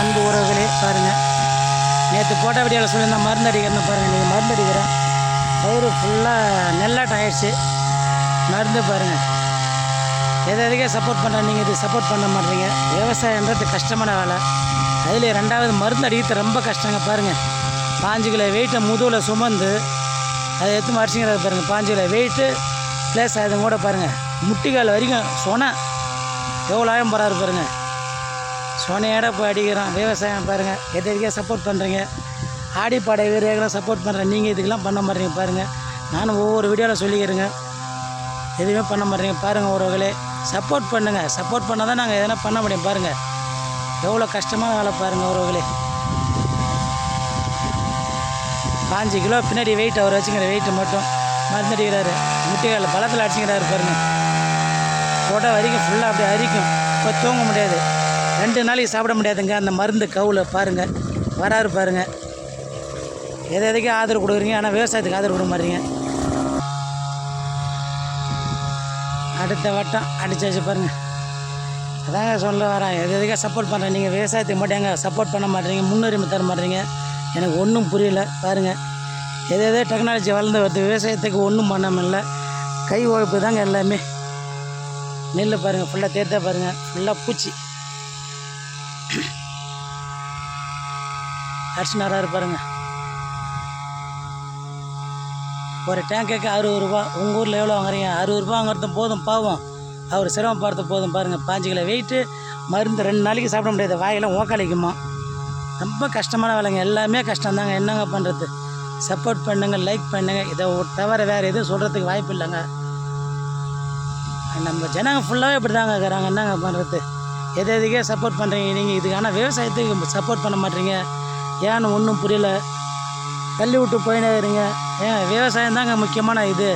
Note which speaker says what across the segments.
Speaker 1: அன்பு உறவுகளே பாருங்கள் நேற்று போட்ட வீடியோவில் சொல்லியிருந்தேன் மருந்து அடிக்கிறேன் பாருங்கள் நீங்கள் மருந்து அடிக்கிறேன் பயிர் ஃபுல்லாக நெல்லாட்டம் ஆயிடுச்சு. மருந்து பாருங்கள் எதை எதுக்கே சப்போர்ட் பண்ணுறேன் நீங்கள் இது சப்போர்ட் பண்ண மாட்டீங்க. விவசாயன்றது கஷ்டமான வேலை. அதில் ரெண்டாவது மருந்து அடிக்கிறது ரொம்ப கஷ்டங்க பாருங்கள் பாஞ்சு கிலோ வெயிட்டை முதுகில் சுமந்து அதை எடுத்து அடிச்சுங்கிறது பாருங்கள் பாஞ்சு கிலோ வெயிட்டு ப்ளஸ் அது கூட பாருங்கள் முட்டிக்கால் வரைக்கும் சொனை. எவ்வளோ ஆயம் போகிறாரு பாருங்கள் சொனையோட போய் அடிக்கிறோம் விவசாயம் பாருங்கள் எது சப்போர்ட் பண்ணுறீங்க ஆடிப்பாடை வீரர்களும் சப்போர்ட் பண்ணுறேன் நீங்கள் இதுக்கெல்லாம் பண்ண மாட்டீங்க பாருங்கள் நானும் ஒவ்வொரு வீடியோவில் சொல்லிக்கிறேங்க. எதுவுமே பண்ண மாட்டீங்க. பாருங்கள் உறவுகளே. சப்போர்ட் பண்ணுங்கள் சப்போர்ட் பண்ணால் தான் நாங்கள் எதனா பண்ண முடியும் பாருங்கள் எவ்வளோ கஷ்டமான வேலை பாருங்கள் உறவுகளே. பாஞ்சு கிலோ பின்னாடி வெயிட் அவர் வச்சுக்கிற வெயிட்டு மட்டும் மறந்துடுகிறாரு. முட்டைகள் பழத்தில் அடிச்சுக்கிறாரு பாருங்கள் தொட வரைக்கும் ஃபுல்லாக அப்படியே அரிக்கும். இப்போ தூங்க முடியாது. ரெண்டு நாளைக்கு சாப்பிட முடியாதுங்க. அந்த மருந்து கவுல பாருங்கள் வராரு பாருங்கள் எதை எதுக்கே ஆதரவு கொடுக்குறீங்க? ஆனால் விவசாயத்துக்கு ஆதரவு கொடுக்க மாட்டீங்க. அடுத்த வட்டம் அடிச்சு வச்சு பாருங்கள் அதாங்க சொல்ல வரேன். எது எதுக்காக சப்போர்ட் பண்ணுறேன் நீங்கள் விவசாயத்துக்கு மட்டும் எங்கே சப்போர்ட் பண்ண மாட்டேறீங்க முன்னுரிமை தர மாட்டேறீங்க எனக்கு ஒன்றும் புரியல. பாருங்கள் எது எதோ டெக்னாலஜி வளர்ந்து வருது. விவசாயத்துக்கு ஒன்றும் பண்ணாமல் இல்லை. கை உழைப்பு தாங்க எல்லாமே நெல் பாருங்கள் ஃபுல்லாக தேர்த்தா பாருங்கள் ஃபுல்லாக பூச்சி. அர்ச்சனாராக நேரம் பாருங்க. ஒரு டேங்குக்கு அறுபது ரூபா உங்கள் ஊரில் எவ்வளோ வாங்குறீங்க? அறுபது ரூபா வாங்குறது போதும் பாவம். அவர் சிரமப்படுறது போதும் பாருங்கள் பாஞ்சு கிலோ வெயிட்டு மருந்து ரெண்டு நாளைக்கு சாப்பிட முடியாது. வாயெல்லாம் ஓக்காளிக்குமா? ரொம்ப கஷ்டமான வேலைங்க. எல்லாமே கஷ்டம்தாங்க. என்னங்க பண்ணுறது சப்போர்ட் பண்ணுங்க லைக் பண்ணுங்க. இதை தவிர வேறு எதுவும் சொல்கிறதுக்கு வாய்ப்பு இல்லைங்க. நம்ம ஜனங்க ஃபுல்லாகவே இப்படி தாங்க இருக்கிறாங்க. என்னங்க பண்ணுறது எது எதுக்கே சப்போர்ட் பண்ணுறீங்க நீங்கள் இதுக்கு ஆனால் விவசாயத்துக்கு சப்போர்ட் பண்ண மாட்டீங்க. ஏன்னு ஒன்றும் புரியல. தள்ளி விட்டு போயினே இருங்க. ஏன்? விவசாயம் தாங்க முக்கியமான இது.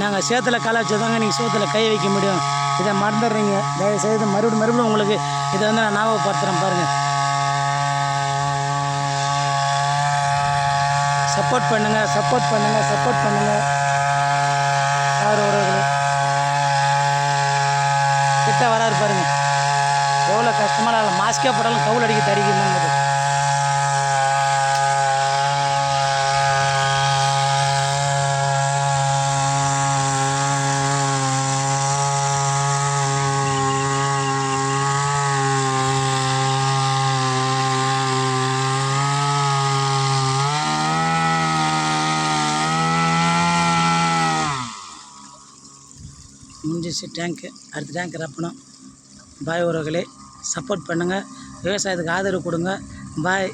Speaker 1: நாங்கள் சேத்துல காலை வச்சு தாங்க நீங்கள் சேத்துல கை வைக்க முடியும். இதை மறந்துடுறீங்க. தயவு செய்து மறுபடியும் மறுபடியும் உங்களுக்கு இதை வந்து நான் ஞாபகப்படுத்துகிறேன் பாருங்கள் சப்போர்ட் பண்ணுங்க சப்போர்ட் பண்ணுங்கள் சப்போர்ட் பண்ணுங்கள் யார் உறவுகளே கிட்ட வராரு பாருங்க கஷ்டமாக கஷ்டமான மாஸ்கே போட்டாலும் கவுல் அடிக்க தரிக்கணுங்கிறது முடிஞ்சிச்சு டேங்க்கு அடுத்த டேங்க் ரப்பணும். பாய் உறவுகளே. சப்போர்ட் பண்ணுங்கள் விவசாயத்துக்கு ஆதரவு கொடுங்க. பாய்.